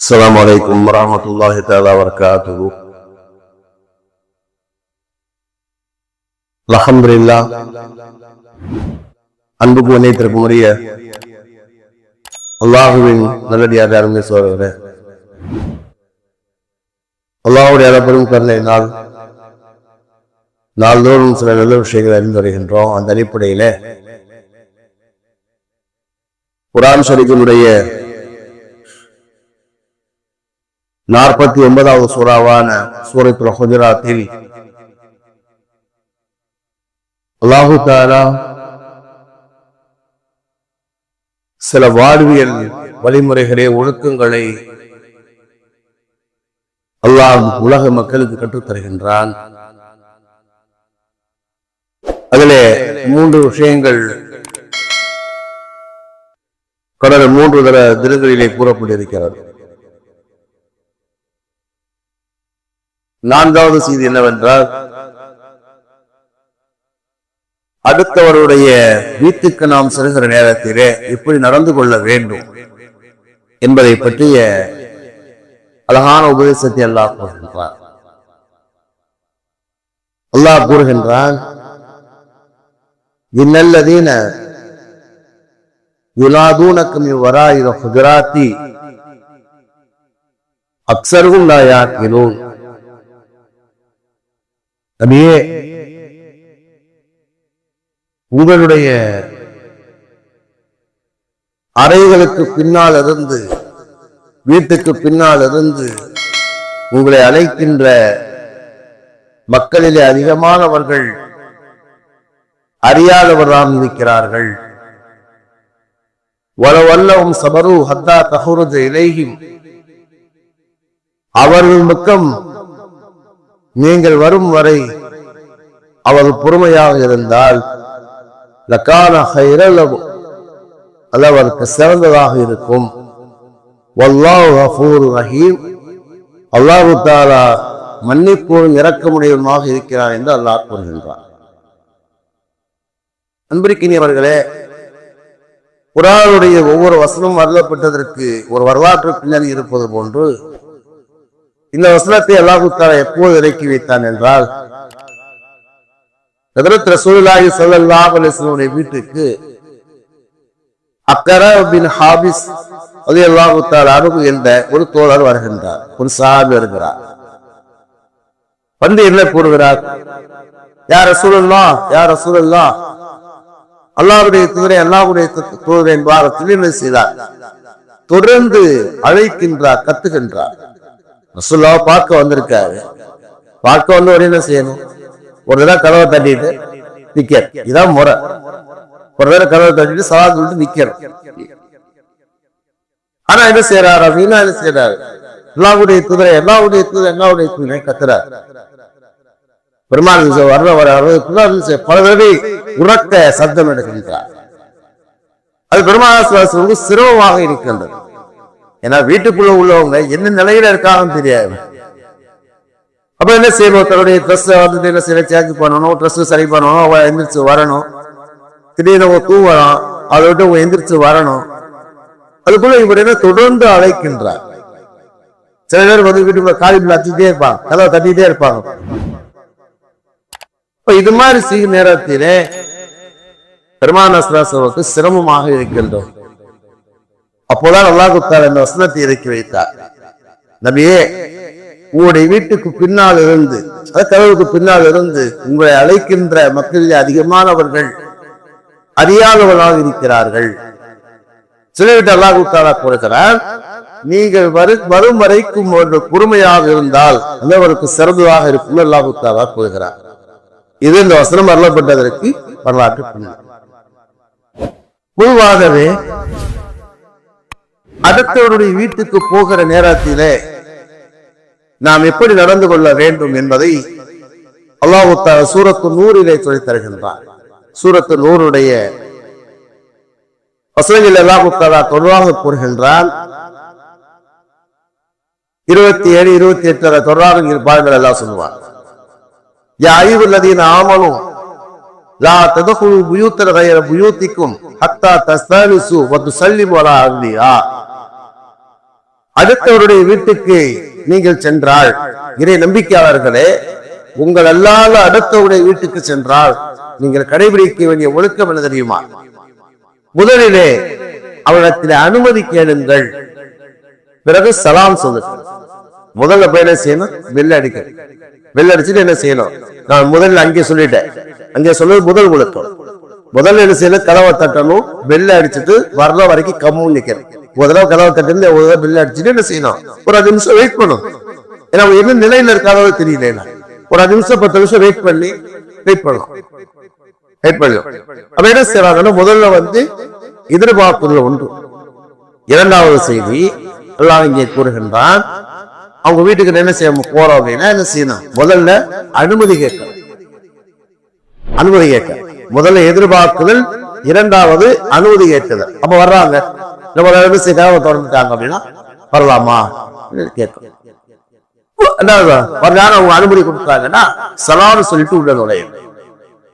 السلام عليكم ورحمة الله تعالى وبركاته الحمد لله அன்புக்கு வந்தியத்திற்கும் உரிய அல்லாஹுவின் நல்லடியார் அருமை சோழர்களே அல்லாஹுடைய அளப்பெரும் கருணையினால் நாள்தோறும் சில நல்ல விஷயங்களை அறிந்து வருகின்றோம் அந்த அடிப்படையில குரான் ஷரீஃபினுடைய நாற்பத்தி ஒன்பதாவது சூறாவான சூரத்துல ஹுஜராத்தில். அல்லாஹு தாரா சில வாழ்வியல் வழிமுறைகளே ஒழுக்கங்களை அல்லாஹ் உலக மக்களுக்கு கற்றுத்தருகின்றான் அதிலே மூன்று விஷயங்கள் கடந்த மூன்று தர தினங்களிலே கூறப்பட்டிருக்கிறது. நான்காவது செய்தி என்னவென்றால் அடுத்தவருடைய வீட்டுக்கு நாம் செல்கிற நேரத்திலே எப்படி நடந்து கொள்ள வேண்டும் என்பதை பற்றிய அழகான உபதேசத்தை அல்லாஹ் கூறுகின்றார். அல்லாஹ் கூறுகின்றான் இன்னல்லதீன யுனாதூனக்கும் இவ்வராயிர ஹுஜராத்தி அக்சருகும் நபியே உங்களுடைய அறைகளுக்கு பின்னால் இருந்து வீட்டுக்கு பின்னால் இருந்து உங்களை அழைக்கின்ற மக்களிலே அதிகமானவர்கள் அறியாதவர்தான் இருக்கிறார்கள். வளவல்லவும் சபரு ஹத்தா தகுரது இலையும் அவர்கள் பக்கம் நீங்கள் வரும் வரை அவர் பொறுமையாக இருந்தால் அது அவருக்கு சிறந்ததாக இருக்கும். ரஹீம். அல்லாஹு தாலா மன்னிப்போரும் இறக்கமுடையவனுமாக இருக்கிறார் என்று அல்லாஹ் கூறுகின்றார் அன்பிருக்கினியவர்களே குரானுடைய ஒவ்வொரு வசனம் வரலப்பட்டதற்கு ஒரு வரலாற்று பின்னணி இருப்பது போன்று இந்த வசனத்தை அல்லாஹு தாலா எப்போது இறக்கி வைத்தான் என்றால் ஹதரத் ரசூலுல்லாஹி ஸல்லல்லாஹு வீட்டுக்கு அக்கரா பின் ஹாபிஸ் ரலியல்லாஹு என்ற ஒரு தோழர் வருகின்றார். ஒரு சஹாபி வருகிறார். வந்து என்ன கூறுகிறார்? யார் ரசூலுல்லாஹ் யார் ரசூலுல்லாஹ். அல்லாவுடைய தூதரை அல்லாவுடைய தூதரை என்பார். செய்தார். தொடர்ந்து அழைக்கின்றார் கத்துகின்றார். ரசுல்லாவை பார்க்க வந்திருக்காரு. பார்க்க வந்து ஒரு என்ன செய்யணும்? ஒரு தடவை கதவை தட்டிட்டு நிக்கிற இதான் முறை. ஒரு தடவை கதவை தட்டிட்டு சலா விட்டு நிக்கிறோம் ஆனா என்ன செய்யறாரு அப்படின்னா என்ன செய்யறாரு எல்லாவுடைய குதிரை எல்லாவுடைய குதிரை எல்லாவுடைய குதிரை கத்துறாரு. பெருமாள் வர்ற வர பல தடவை உறக்க சத்தம் எடுக்கின்றார் அது பெருமாள் சிரமமாக இருக்கின்றது. ஏன்னா வீட்டுக்குள்ள உள்ளவங்க என்ன நிலையில இருக்காங்கன்னு தெரியாது. அப்ப என்ன செய்யணும் தன்னுடைய ட்ரெஸ் வந்து என்ன செய்ய சேஞ்ச் பண்ணணும். ட்ரெஸ் சரி பண்ணணும். அவ எந்திரிச்சு வரணும். திடீர்னு அவ தூங்கலாம். அதை விட்டு அவன் எந்திரிச்சு வரணும். அதுக்குள்ள இவர் என்ன தொடர்ந்து அழைக்கின்றார். சில பேர் வந்து வீட்டுக்குள்ள காலி அத்திட்டே இருப்பாங்க. கதவை தட்டிட்டே இருப்பாங்க. இப்ப இது மாதிரி செய்யும் நேரத்திலே பெருமானஸ்வரத்துக்கு சிரமமாக இருக்கின்றோம் அப்போதான் அல்லாஹுத்தார் இந்த வசனத்தை இறக்கி வைத்தார். நபியே உங்களுடைய வீட்டுக்கு பின்னால் இருந்து கதவுக்கு பின்னால் இருந்து உங்களை அழைக்கின்ற மக்களில் அதிகமானவர்கள் அறியாதவர்களாக இருக்கிறார்கள். சில வீட்டு அல்லாஹுத்தாரா கூறுகிறார் நீங்கள் வரு வரும் வரைக்கும் ஒரு பொறுமையாக இருந்தால் அந்தவருக்கு சிறந்ததாக இருக்கும் அல்லாஹுத்தாரா கூறுகிறார். இது இந்த வசனம் வரலப்பட்டதற்கு வரலாற்று பொதுவாகவே அடுத்தவருடைய வீட்டுக்கு போகிற நேரத்திலே நாம் எப்படி நடந்து கொள்ள வேண்டும் என்பதை அல்லாஹு சூரத்து நூறிலே சொல்லி தருகின்றார். சூரத்து நூறுடைய வசனங்கள் அல்லாஹு தாலா தொடர்பாக கூறுகின்றான். இருபத்தி ஏழு இருபத்தி எட்டு தொடர்பாக பாடங்கள் எல்லாம் சொல்லுவார். யா ஐவுல்லதீன ஆமனும் லா ததகுலு புயூத்தர கயர புயூத்திக்கும் ஹத்தா தஸ்தானிசு வந்து சல்லி போலா அருந்தியா அடுத்தவருடைய வீட்டுக்கு நீங்கள் சென்றால் இறை நம்பிக்கையாளர்களே உங்கள் அல்லாத அடுத்தவருடைய வீட்டுக்கு சென்றால் நீங்கள் கடைபிடிக்க வேண்டிய ஒழுக்கம் என்ன தெரியுமா? முதலிலே அவரிடத்தில் அனுமதி கேளுங்கள். பிறகு சலாம் சொல்லுங்கள். முதல்ல போய் என்ன செய்யணும்? வெள்ள அடிக்க வெள்ள அடிச்சுட்டு என்ன செய்யணும்? நான் முதல்ல அங்கே சொல்லிட்டேன். அங்கே சொல்றது முதல் ஒழுக்கம். முதல்ல என்ன செய்யணும்? கதவை தட்டணும். வெள்ள அடிச்சுட்டு வர்ற வரைக்கும் கம்முன்னு நிக்கணும். ஒரு தடவை கதவை கட்டிருந்து ஒரு தடவை அடிச்சுட்டு என்ன செய்யணும்? ஒரு அஞ்சு நிமிஷம் வெயிட் பண்ணும் ஏன்னா அவங்க என்ன நிலையில இருக்காதோ தெரியல ஒரு அஞ்சு நிமிஷம் பத்து நிமிஷம் வெயிட் பண்ணி வெயிட் பண்ணலாம் வெயிட் பண்ணலாம் அப்ப என்ன செய்யறாங்கன்னா முதல்ல வந்து எதிர்பார்ப்புகள் ஒன்று இரண்டாவது செய்தி எல்லாம் இங்கே கூறுகின்றான் அவங்க வீட்டுக்கு என்ன செய்ய போறோம் அப்படின்னா என்ன செய்யணும்? முதல்ல அனுமதி கேட்கணும். அனுமதி கேட்க முதல்ல எதிர்பார்க்குதல் இரண்டாவது அனுமதி கேட்குதல் அப்ப வர்றாங்க. நம்ம அளவுக்கு கதவை திறந்துட்டாங்க அப்படின்னா வரலாமா? கேட்கும். என்ன வரலான்னு அவங்க அனுமதி கொடுத்தாங்கன்னா சலான்னு சொல்லிட்டு உள்ள நுழையும்.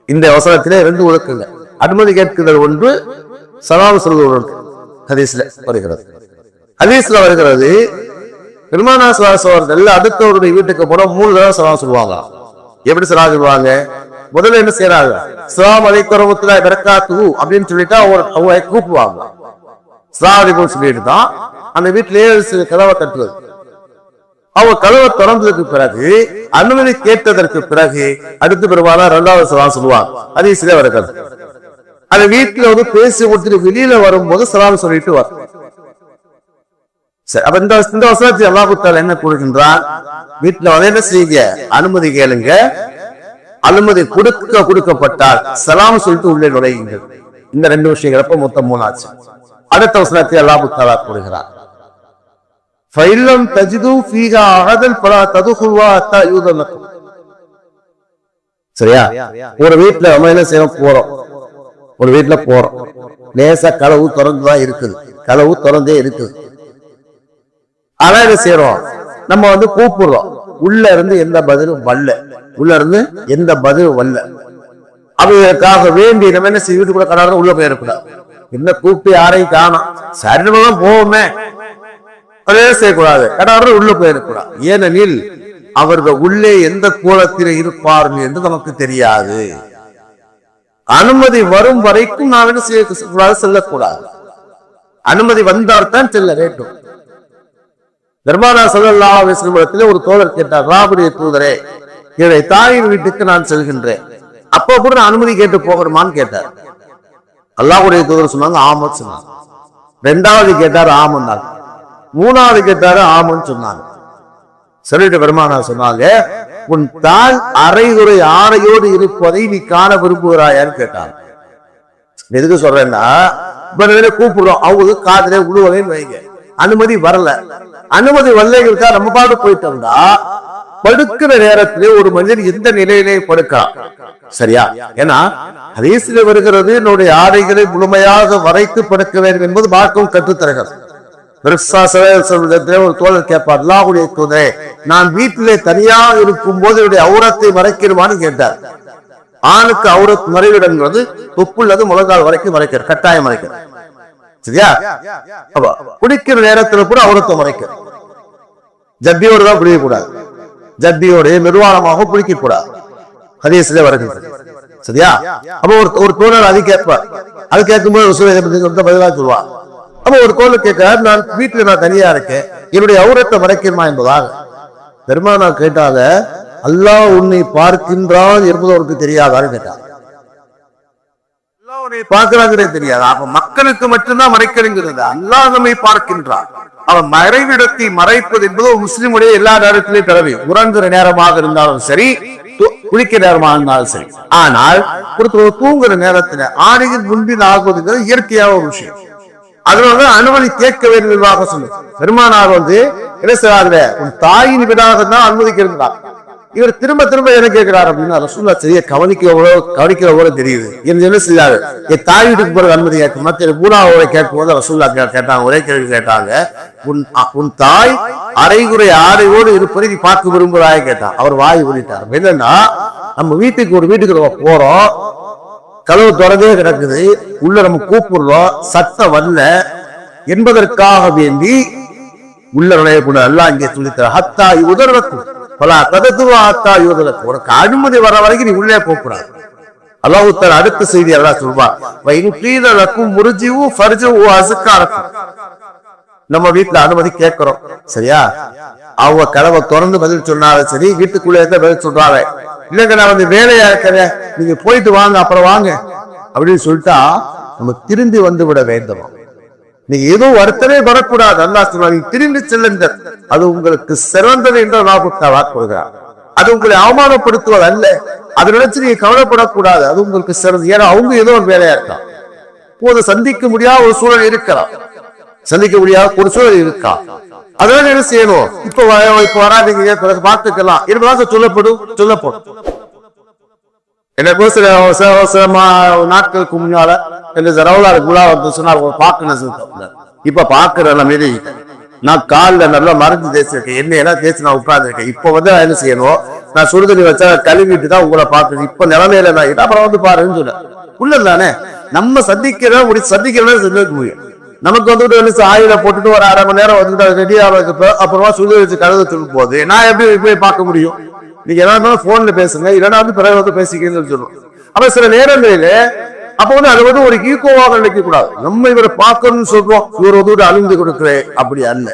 இந்த அவசரத்திலே ரெண்டு ஒழுக்குங்க அனுமதி கேட்குதல் ஒன்று சலாம் சொல்வது ஒன்று. ஹதீஸ்ல வருகிறது. ஹதீஸ்ல வருகிறது பெருமானா அவர்கள் அடுத்தவருடைய வீட்டுக்கு போனா மூணு தடவை சலாம் சொல்லுவாங்க. எப்படி சலாம் சொல்லுவாங்க? முதல்ல என்ன செய்யறாங்க சலாம் அலைக்குறவத்துல பெரக்காத்து அப்படின்னு சொல்லிட்டு அவங்க அவங்க கூப்பிடுவாங்க. சலாம் சொல்லிட்டு தான் அந்த வீட்டிலேயே கதவை தட்டுவது அவங்க கதவை திறந்ததுக்கு பிறகு அனுமதி கேட்டதற்கு பிறகு அடுத்து பெருமானா இரண்டாவது சலாம் சொல்லுவாங்க அது சில வருகிறது அந்த வீட்டுல வந்து பேசி கொடுத்துட்டு வெளியில வரும்போது சலாம் சொல்லிட்டு வரும் சரி அப்ப இந்த இந்த வசனத்தை அல்லாஹுத்தால என்ன கொடுக்கின்றான் வீட்டுல வந்து என்ன செய்யுங்க? அனுமதி கேளுங்க. அனுமதி கொடுக்க கொடுக்கப்பட்டால் சலாம் சொல்லிட்டு உள்ளே நுழையுங்கள். இந்த ரெண்டு விஷயங்கள் அப்ப மொத்தம் மூணாச்சு. அடுத்த வசனத்தை அல்லாஹுத்தாலா கூறுகிறார் ஃபைலம் தஜிது ஃபீஹா அகதல் பலா ததுகுவா அத்தா யூதனக்கும் சரியா? ஒரு வீட்டுல நம்ம என்ன செய்யறோம்? போறோம். ஒரு வீட்டுல போறோம். லேசா கதவு திறந்துதான் இருக்குது. கதவு திறந்தே இருக்குது. ஆனா என்ன செய்யறோம்? நம்ம வந்து கூப்பிடுறோம். உள்ள இருந்து எந்த பதிலும் வரல. உள்ள இருந்து எந்த பதிலும் வரல. அவங்களுக்காக வேண்டி நம்ம என்ன செய்ய வீட்டுக்குள்ள கடாரம் உள்ள போயிடக்கூடாது. என்ன கூப்பிட்டு யாரையும் காணும். சரி நம்ம தான் போவோமே. அதே செய்யக்கூடாது. கடவுள் உள்ள போயிருக்கூடாது ஏனெனில் அவர்கள் உள்ளே எந்த கோலத்தில் இருப்பார்கள் என்று நமக்கு தெரியாது. அனுமதி வரும் வரைக்கும் நாம் என்ன செய்யக்கூடாது செல்லக்கூடாது. அனுமதி வந்தால்தான் செல்ல வேண்டும். பெருமானா சல்லல்லா விஸ்லமத்தில் ஒரு தோழர் கேட்டார் ராபுடைய தூதரே என்னுடைய தாயின் வீட்டுக்கு நான் செல்கின்றேன். அப்போ கூட நான் அனுமதி கேட்டு போகணுமான்னு கேட்டார். அல்லாஹுடைய தூதர் சொன்னாங்க ஆமன் சொன்னாங்க. ரெண்டாவது கேட்டார் ஆமன்னாங்க மூணாவது கேட்டாரு ஆமன்னு சொன்னாங்க. சொல்லிட்டு பெருமானா சொன்னாங்க உன் தாய் அரைகுறை ஆடையோடு இருப்பதை நீ காண விரும்புகிறாயான்னு கேட்டாங்க. எதுக்கு சொல்றேன்னா இப்ப கூப்பிடுறோம் அவங்களுக்கு காதலே விடுவதைன்னு வைங்க. அனுமதி வரல. அனுமதி வரலைங்கிறதா நம்ம பாட்டு போயிட்டோம்னா படுக்கிற நேரத்திலே ஒரு மனிதன் எந்த நிலையிலே படுக்கலாம் சரியா? ஏன்னா ஹதீஸ்ல வருகிறது என்னுடைய ஆடைகளை முழுமையாக வரைத்து படுக்க வேண்டும் என்பது மார்க்கம் கற்றுத்தருகிறது ஒரு தோழர் கேட்பார் அல்லாஹுடைய தூதரே நான் வீட்டிலே தனியாக இருக்கும் போது என்னுடைய அவுரத்தை மறைக்கிறவான்னு கேட்டார். ஆணுக்கு அவுரத் மறைவிடங்கிறது உப்புள்ளது முழங்கால் வரைக்கும் மறைக்கிற கட்டாயம் மறைக்கிற சரியா? குடிக்கிற நேரத்துல கூட அவுரத்தை மறைக்க ஜப்பியோடு தான் குடிக்கக்கூடாது ஜப்பியோடு நிர்வாணமாக குடிக்க கூடாது ஹதீஸ்ல வருகின்றது சரியா? அப்ப ஒரு ஒரு தோழர் அது கேட்பார். அது கேட்கும்போது ரசூலை இதை சொல்லிட்டு ஒரு தோழர் கேட்கிறார் நான் வீட்டுல நான் தனியா இருக்கேன். என்னுடைய அவுரத்தை மறைக்கணுமா என்பதாக பெருமானா கேட்டாங்க அல்லாஹ் உன்னை பார்க்கின்றான் என்பது அவருக்கு தெரியாதான்னு கேட்டார். அல்லாஹ் தெரியாது? அப்ப மக்களுக்கு மட்டும்தான் மறைக்கணுங்கிறது. அல்லாஹ் நம்மை பார்க்கின்றான். அவன் மறைவிடத்தை மறைப்பது என்பது முஸ்லிமுடைய எல்லா நேரத்திலையும் கடமை உறங்குற நேரமாக இருந்தாலும் சரி குளிக்க குளிக்கிற நேரமாக இருந்தாலும் சரி. ஆனால் ஒருத்தர் தூங்குற நேரத்துல ஆணையின் முன்பின் ஆகுவதுங்கிறது இயற்கையாக ஒரு விஷயம். அதனால அனுமதி கேட்க வேண்டும் என்பதாக சொல்லு பெருமானார் வந்து என்ன செய்றாங்க உன் தாயின் விடாக தான் அனுமதிக்கிறார் இவர் திரும்ப திரும்ப என்ன கேட்கிறார் அப்படின்னா ரசூல்லா சரியா கவனிக்க கவனிக்கிற போல தெரியுது. என்று என்ன செய்யாரு என் தாய் வீட்டுக்கு போற அனுமதி கேட்கும் மற்ற மூணாவது கேட்கும் போது ரசூல்லா கேட்டாங்க ஒரே கேள்வி கேட்டாங்க. உன் உன் தாய் அரைகுறை ஆடையோடு இருப்பதை நீ பார்க்க விரும்புகிறாய் கேட்டான். அவர் வாய் ஊடிட்டார் என்னன்னா நம்ம வீட்டுக்கு ஒரு வீட்டுக்கு நம்ம போறோம். கதவு திறந்தே கிடக்குது. உள்ள நம்ம கூப்பிடுறோம். சத்தம் வரல. என்பதற்காக வேண்டி உள்ள நுழையக்கூடாது எல்லாம் இங்கே சொல்லித்தர ஹத்தா உதரக்கும் பலா உனக்கு அனுமதி வர வரைக்கும் நீ உள்ளே போக கூடாது அல்லாஹ் தஆலா அடுத்த செய்தி அல்லா சொல்வா வைன் முருஜிவும் அசுக்கா இருக்கும் நம்ம வீட்டுல அனுமதி கேட்கிறோம். சரியா? அவங்க கதவை திறந்து பதில் சொன்னாலும் சரி வீட்டுக்குள்ளே இருந்தா பதில் சொல்றாங்க. இல்லைங்க நான் வந்து வேலையா இருக்கிறேன் நீங்க போயிட்டு வாங்க அப்புறம் வாங்க. அப்படின்னு சொல்லிட்டா நம்ம திரும்பி வந்து விட வேண்டும்? நீ ஏதோ ஒருத்தரே வரக்கூடாது அல்லா சொல்றா திரும்பி செல்லுங்கள். அது உங்களுக்கு சிறந்தது என்று லாபத்தை வாக்குறுகிறார் அது உங்களை அவமானப்படுத்துவது அல்ல. அதை நினைச்சு நீங்க கவலைப்படக்கூடாது. அது உங்களுக்கு சிறந்தது. ஏன்னா அவங்க ஏதோ ஒரு வேலையா இருக்கா போது சந்திக்க முடியாத ஒரு சூழல் இருக்கலாம். சந்திக்க முடியாத ஒரு சூழல் இருக்கா அதனால என்ன செய்யணும்? இப்ப இப்ப வராதீங்க. பிறகு பார்த்துக்கலாம். இருபதாம் சொல்லப்படும். சொல்லப்படும். என்னை சில சில சில நாட்களுக்கு முன்னால என்ன ரவுலாறு குலா வந்து சொன்னார் பார்க்கணும் சொன்னார். இப்ப பாக்குற மீறி நான் காலில் நல்லா மருந்து தேய்ச்சிருக்கேன் என்ன எல்லாம் தேய்ச்சி நான் உட்கார்ந்துருக்கேன். இப்போ வந்து நான் என்ன செய்யணும் நான் சுடுதண்ணி வச்சா கழுவிட்டு தான் உங்களை பார்க்கணும். இப்ப நிலைமையில நான் இது அப்புறம் வந்து பாருன்னு சொல்ல உள்ள தானே? நம்ம சந்திக்கிற முடி சந்திக்கிறதா சந்திக்க முடியும் நமக்கு வந்துட்டு வந்து ஆயில போட்டுட்டு ஒரு அரை மணி நேரம் வந்துட்டு ரெடி ஆகிறதுக்கு அப்புறமா சுடு வச்சு கழுவு சொல்லும் போது நான் எப்படி போய் பார்க்க முடியும்? நீங்க என்ன இருந்தாலும் போன்ல பேசுங்க இல்லைன்னா வந்து பிறகு வந்து பேசிக்கன்னு சொல்லணும் அப்ப சில நேரங்களில அப்ப வந்து அது வந்து ஒரு ஈகோவாக நினைக்க கூடாது நம்ம இவரை பார்க்கணும்னு சொல்றோம் இவர் வந்து அழிந்து கொடுக்கிறேன் அப்படி அல்ல.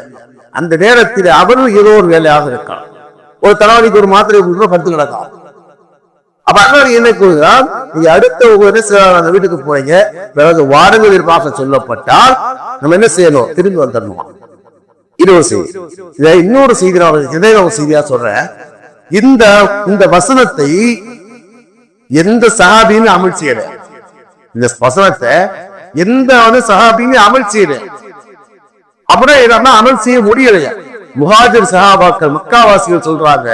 அந்த நேரத்தில் அவரும் ஏதோ ஒரு வேலையாக இருக்கலாம். ஒரு தலைவலிக்கு ஒரு மாத்திரை கொடுக்குற படுத்து கிடக்கலாம். அப்ப அண்ணா என்ன கூறுகிறார்? நீங்க அடுத்த ஒரு என்ன அந்த வீட்டுக்கு போறீங்க. பிறகு வாரங்கள் பார்க்க சொல்லப்பட்டால் நம்ம என்ன செய்யணும்? திரும்பி வந்துடணும்? இது ஒரு செய்தி இதை இன்னொரு செய்தி நான் இதே ஒரு செய்தியா சொல்றேன். இந்த இந்த வசனத்தை எந்த சஹாபின்னு அமல் செய்யல. இந்த வசனத்தை எந்த வந்து சஹாபின்னு அமல் செய்யல. அப்படின்னா என்னன்னா அமல் செய்ய முடியலையா? முஹாஜிர் சஹாபாக்கள் மக்காவாசிகள் சொல்றாங்க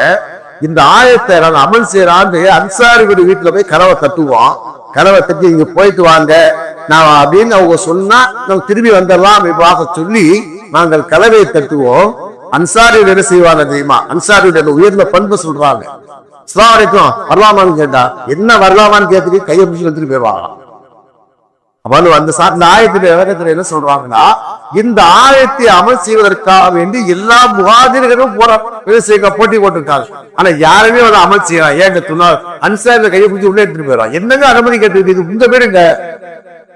இந்த ஆயத்தை நான் அமல் செய்யறான்னு அன்சாரி வீடு வீட்டுல போய் கனவை தட்டுவோம் கனவை தட்டி இங்க போயிட்டு வாங்க. நான் அப்படின்னு அவங்க சொன்னா நம்ம திரும்பி வந்துடலாம் அப்படின்பாக சொல்லி நாங்கள் கலவையை தட்டுவோம். அன்சாரியில் என்ன செய்வாங்க தெரியுமா? அன்சாரியுடைய உயர்ந்த பண்பு சொல்றாங்க. அஸ்ஸலாமு வரைக்கும் வரலாமான்னு கேட்டா என்ன வரலாமான்னு கேட்டு கையை பிடிச்சி வந்துட்டு போயிடுவாங்க அவ்வளவு அந்த சா- இந்த ஆயத்துல விவரத்துல என்ன சொல்றாங்கன்னா இந்த ஆயத்தை அமல் செய்வதற்காக வேண்டி எல்லா முகாதிர்களும் போற விவசாயிக போட்டி போட்டிருக்காங்க. ஆனா யாருமே வந்து அமல் செய்யலாம் ஏன் துணா அன்சாரில கையை பிடிச்சி உள்ள எடுத்துட்டு போயிடும் என்னங்க அனுமதி கேட்டு இந்த உங்க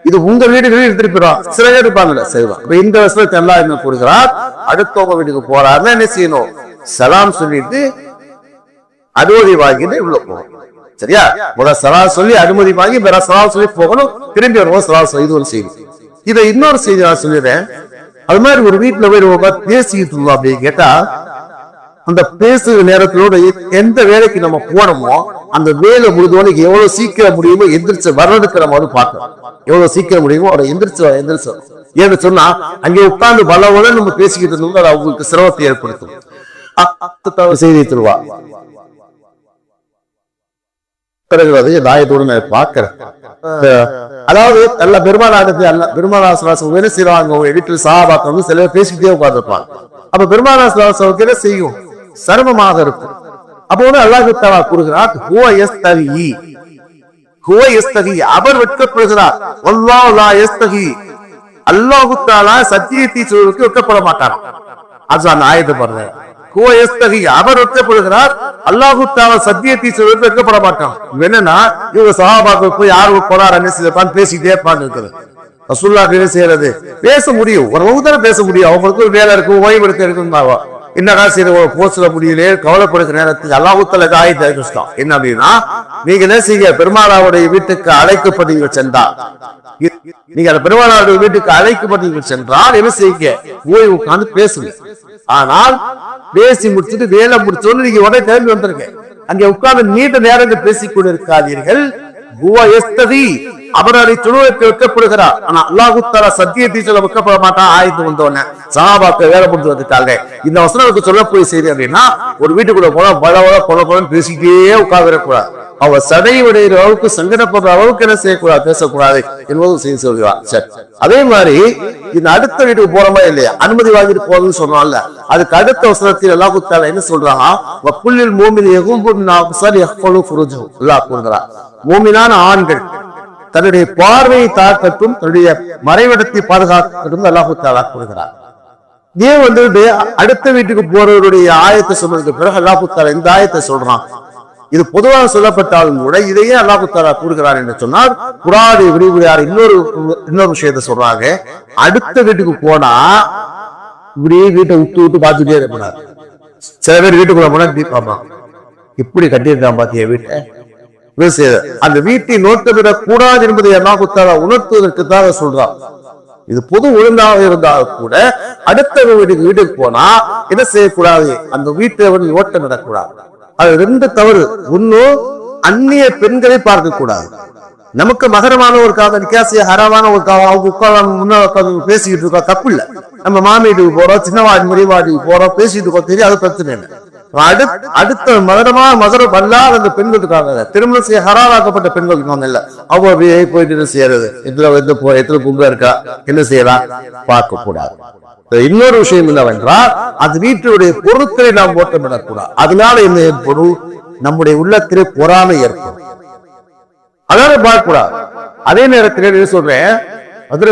இது உங்க வீடுகளில் எடுத்துட்டு சில பேர் இருப்பாங்கல்ல செய்வான் இப்ப இந்த வருஷத்துல எல்லாம் என்ன கொடுக்கிறார் அடுத்தவங்க வீட்டுக்கு போறாருன்னா என்ன செய்யணும்? சலாம் சொல்லிட்டு அனுமதி வாங்கிட்டு உள்ள போகணும். சரியா? முதல் சலா சொல்லி அனுமதி வாங்கி வேற சலா சொல்லி போகணும். திரும்பி வருவோம் சலா சொல்லி இது ஒரு செய்தி இதை இன்னொரு செய்தி நான் சொல்லிடுறேன். அது மாதிரி ஒரு வீட்டுல போய் ரொம்ப பேசிக்கிட்டு இருந்தோம் அப்படின்னு கேட்டா அந்த பேசுற நேரத்திலோட எந்த வேலைக்கு நம்ம போனோமோ அந்த வேலை முடிஞ்சவனுக்கு எவ்வளவு சீக்கிரம் முடியுமோ எந்திரிச்சு வர்றதுக்கு நம்ம வந்து பார்க்கணும். எவ்வளவு சீக்கிரம் முடியுமோ அவரை எந்திரிச்சு எந்திரிச்சு ஏன்னு சொன்னா அங்கே உட்கார்ந்து பலவோட நம்ம பேசிக்கிட்டு இருந்தோம் அது அவங்களுக்கு சிரமத்தை ஏற்படுத்தும். செய்தி சொல்லுவா. பிறகு அதை நாயத்தோடு நான் பார்க்கிறேன். அதாவது நல்ல பெருமானாருக்கு அல்ல பெருமானாசனாசம் வேலை செய்வாங்க? உங்க வீட்டுல சில பேர் பேசிக்கிட்டே உட்கார்ந்துருப்பாங்க. அப்ப பெருமானாசனாசவுக்கு என்ன செய்யும்? சிரமமாக இருக்கும். அப்போ வந்து அல்லாஹு தாலா கூறுகிறார் ஹுவ யஸ்தகி. ஹுவ யஸ்தகி. அவர் வெட்கப்படுகிறார் வல்லாஹு லா யஸ்தகி. அல்லாஹ் தஆலா சத்தியத்தை சொல்வதற்கு வெட்கப்பட மாட்டார் அது அந்த ஆயத்தை பாருங்க. ஹுவ யஸ்தகி. அவர் வெட்கப்படுகிறார் அல்லாஹு தாலா சத்தியத்தை சொல்வதற்கு வெட்கப்பட மாட்டான். என்னன்னா இவங்க சஹாபாக்கள் போய் யாரும் போறாரு என்ன செய்யப்பான்னு பேசிக்கிட்டே இருப்பாங்க இருக்குது ரசூல்லா செய்யறது? பேச முடியும். ஒரு பேச முடியும். அவங்களுக்கு ஒரு வேலை இருக்கும் ஓய்வு எடுக்க இருக்குன்னாவா என்னடா சரி ஒரு போஸ்ட்ல முடியலையே கவலைப்படுகிற நேரத்துக்கு அல்லாஹுத்தல ஆயத்தை கஷ்டம் என்ன அப்படின்னா நீங்க என்ன செய்ய பெருமாளாவுடைய வீட்டுக்கு அழைக்கப்பட்டீங்க சென்றா நீங்க அந்த பெருமாளாவுடைய வீட்டுக்கு அழைக்கப்பட்டீங்க சென்றால் என்ன செய்யுங்க ஓய் உட்கார்ந்து பேசுங்க. ஆனால் பேசி முடிச்சுட்டு வேலை முடிச்சோன்னு நீங்க உடனே கிளம்பி வந்துருங்க. அங்கே உட்கார்ந்து நீண்ட நேரங்கள் பேசிக் கொண்டிருக்காதீர்கள் ஹுவ யஸ்ததி அவர் அதை வைக்கப்படுகிறார். ஆனா அல்லாஹு தஆலா சத்தியத்தை சொல்ல வைக்கப்பட மாட்டான் ஆயத்து வந்தோடனே சஹாபாக்கள் வேலை முடிஞ்சு வந்துட்டாங்க. இந்த வசனத்துக்கு சொல்லக்கூடிய செய்தி அப்படின்னா ஒரு வீட்டுக்குள்ள போனா பல கொல கொலன்னு பேசிக்கிட்டே உட்காந்துடக்கூடாது அவ சடை உடையிற அளவுக்கு சங்கடப்படுற அளவுக்கு என்ன செய்யக்கூடாது பேசக்கூடாது என்பதும் செய்தி சொல்கிறார். சரி. அதே மாதிரி இந்த அடுத்த வீட்டுக்கு போறோமா இல்லையா? அனுமதி வாங்கிட்டு போறதுன்னு சொன்னால அதுக்கு அடுத்த வசனத்தில் எல்லா குத்தால என்ன சொல்றாங்க புள்ளில் மூமின் எகும்புன் நாப்சர் யஹ்ஃபலு புரிஞ்சும் எல்லா கூறுகிறார். மூமினான ஆண்கள் தன்னுடைய பார்வையை தாக்கட்டும் தன்னுடைய மறைவிடத்தை பாதுகாக்கட்டும் அல்லாஹு தாலா கூறுகிறார். நீ வந்து அடுத்த வீட்டுக்கு போறவருடைய ஆயத்தை சொன்னதுக்கு பிறகு அல்லாஹு தாலா இந்த ஆயத்தை சொல்றான்? இது பொதுவாக சொல்லப்பட்டாலும் கூட இதையே அல்லாஹு தாலா கூறுகிறார் என்று சொன்னால் குராடி விரிவுரையார் இன்னொரு இன்னொரு விஷயத்த சொல்றாங்க. அடுத்த வீட்டுக்கு போனா இப்படியே வீட்டை விட்டு விட்டு பார்த்துட்டே இருப்பார். சில பேர் வீட்டுக்குள்ள போனா இப்படி பார்ப்பான் இப்படி கட்டியிருக்கான் பாத்தியா வீட்டை? அந்த வீட்டை நோட்டமிடக் கூடாது என்பதை அல்லாஹு தாலா உணர்த்துவதற்குத்தாக சொல்றான் இது பொது ஒழுங்காக இருந்தால் கூட அடுத்த வீட்டுக்கு வீட்டுக்கு போனா என்ன செய்யக்கூடாது? அந்த வீட்டை வந்து ஓட்டம் நடக்கூடாது. அது ரெண்டு தவறு. ஒன்னும் அந்நிய பெண்களை பார்க்க கூடாது நமக்கு மகரமான ஒரு ஹரமானவருக்காக கேசிய ஹரமான ஒரு அவங்க உட்கார்ந்து முன்னாள் பேசிக்கிட்டு இருக்கோம் தப்பு இல்ல. நம்ம மாமி வீட்டுக்கு போறோம் சின்னவாடி முறைவாடிக்கு போறோம் பேசிட்டு இருக்கோம் தெரியும் அது பிரச்சனை இல்லை. அடுத்த அடுத்த மதுரை மகரம் அந்த பெண்கள் இருக்காங்க திருமணம் செய்ய ஹராராக்கப்பட்ட பெண்கள் இருக்காங்க இல்ல. அவங்க அப்படியே போயிட்டு என்ன செய்யறது? இதுல வந்து போ எத்தனை கும்பம் இருக்கா? என்ன செய்யலாம்? பார்க்க கூடாது இன்னொரு விஷயம் என்னவென்றால் அது வீட்டினுடைய பொருட்களை நாம் ஓட்டமிடக்கூடாது அதனால என்ன ஏற்படும் நம்முடைய உள்ளத்திலே பொறாமை ஏற்படும். அதனால பார்க்கக்கூடாது. அதே நேரத்தில் என்ன சொல்றேன்? அதுல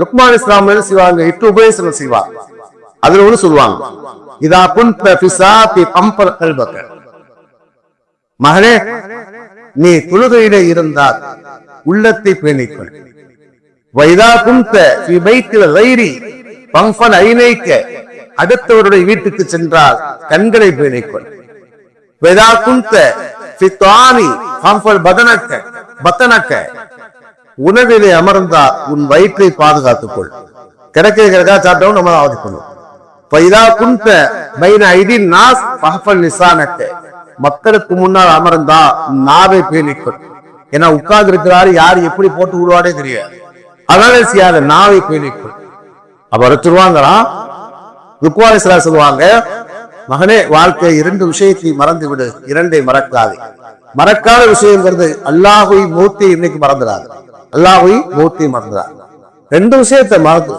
லுக்மான் இஸ்லாம் என்ன செய்வாங்க இட்டு உபதேசம் செய்வாங்க. அதுல ஒண்ணு சொல்லுவாங்க. இதா குந்த பிசாத்தி பம்பர் கல்பக்க மகளே நீ தொழுகையில இருந்தால் உள்ளத்தை பேணிக்கொள் வைதா குந்த விபைத்தில வைரி பம்பன் ஐநைக்க அடுத்தவருடைய வீட்டுக்கு சென்றால் கண்களை பேணிக்கொள் வைதா குந்த பித்தானி பம்பல் பதனக்க பத்தனக்க உணவிலே அமர்ந்தால் உன் வயிற்றை பாதுகாத்துக்கொள் கிடைக்க சாப்பிட்டவும் நம்ம ஆவதிக்கணும் பைதா குந்த பைன நாஸ் பஹஃபல் மக்களுக்கு முன்னால் அமர்ந்தா நாவை பேணிக்கொள். ஏன்னா உட்கார்ந்து இருக்கிறாரு யார் எப்படி போட்டு விடுவாடே தெரியாது அதனால செய்யாத நாவை பேணிக்கொள். அப்ப சொல்லுவாங்களாம் ருக்வாலிசலா சொல்லுவாங்க மகனே வாழ்க்கை இரண்டு விஷயத்தை மறந்து விடு இரண்டை மறக்காது. மறக்காத விஷயங்கிறது அல்லாஹுய் மூர்த்தி இன்னைக்கு மறந்துடாது அல்லாஹுய் மூர்த்தி மறந்துடாது ரெண்டு விஷயத்தை மறந்து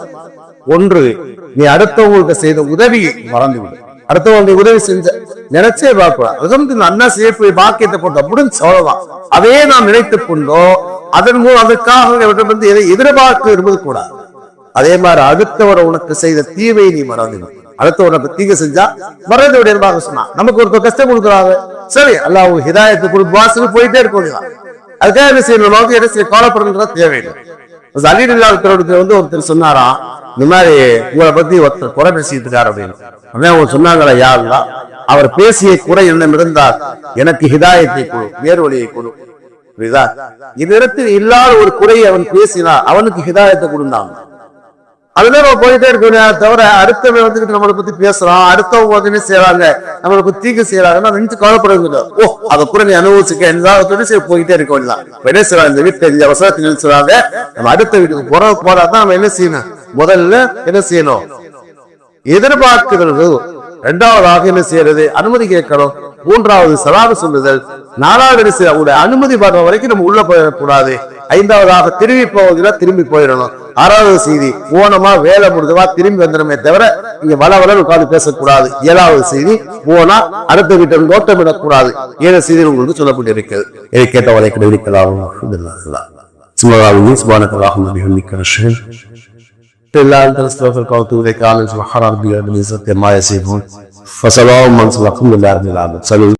ஒன்று நீ அடுத்தவங்களுக்கு செய்த உதவியை மறந்து விடு அடுத்தவங்களுக்கு உதவி செஞ்ச நினைச்சே பார்க்கலாம் அது அண்ணா செய்ய பாக்கியத்தை போட்ட முடிஞ்சு அவ்வளவுதான். அதையே நாம் நினைத்துக் கொண்டோ அதன் மூலம் அதற்காக வந்து எதை எதிர்பார்க்க இருப்பது கூடாது. அதே மாதிரி அடுத்தவரை உனக்கு செய்த தீவை நீ மறந்துடும் அடுத்தவரை உனக்கு தீங்கு செஞ்சா மறந்து விடுவாங்க சொன்னா நமக்கு ஒருத்தர் கஷ்டம் கொடுக்குறாங்க சரி அல்லாஹ் ஹிதாயத்து ஹிதாயத்தை வாசல் போயிட்டே இருக்க வேண்டியதான் அதுக்காக என்ன செய்யணும்? நமக்கு என்ன செய்ய கவலைப்படுறதுல தேவையில்லை. அலீல் இல்லாத வந்து ஒருத்தர் சொன்னாராம் இந்த மாதிரி உங்களை பத்தி ஒருத்தர் குறை பேசிட்டு இருக்காரு அப்படின்னு. அவன் அவங்க சொன்னாங்களா யாருலாம் அவர் பேசிய குறை என்னிடம் இருந்தால் எனக்கு ஹிதாயத்தை கொடு நேர் வழியை கொடு. புரியுதா? இதற்கு இல்லாத ஒரு குறையை அவன் பேசினா அவனுக்கு ஹிதாயத்தை கொடுந்தாங்க. அதுதான் நம்ம போயிட்டே இருக்கணும் தவிர அடுத்தவங்க வந்துட்டு நம்மளை பத்தி பேசுறான். அடுத்தவங்க வந்து செய்யறாங்க நம்மளை பத்தி தீங்கு செய்யறாங்கன்னா நினைச்சு கவலைப்படுறது ஓ அதை கூட நீ அனுபவிச்சுக்க. என்ன சரி போயிட்டே இருக்க வேண்டாம் என்ன செய்யறாங்க இந்த வீட்டுல இந்த வசதி என்ன சொல்றாங்க? நம்ம அடுத்த வீட்டுக்கு போற போறாதான் நம்ம என்ன செய்யணும்? முதல்ல என்ன செய்யணும்? எதிர்பார்க்கிறது இரண்டாவதாக என்ன செய்யறது? அனுமதி கேட்கணும். மூன்றாவது சலாது சொல்லுதல். நாலாவது என்ன செய்ய அவங்களுடைய அனுமதி வர்ற வரைக்கும் நம்ம உள்ள போயிடக்கூடாது. ஐந்தாவதாக திரும்பி போவதில் திரும்பி போயிடணும் ஆறாவது செய்தி போனமா வேலை முடிஞ்சவா திரும்பி வந்துடுமே தவிர இங்க வள வள உட்கார்ந்து பேசக்கூடாது ஏழாவது செய்தி போனா அடுத்த வீட்டை நோட்டமிடக்கூடாது ஏழு செய்தி உங்களுக்கு சொல்லப்பட்டிருக்கிறது இதை கேட்டவரை கிடைக்கலாம் சுமராவி சுபானக்கலாகும் நிகழ்ச்சிக்கிறேன் إلا أن تستغفرك وأتوب إليك أعلم سبحان ربي رب العزة عما يصفون فسلام من صلى الله عليه وسلم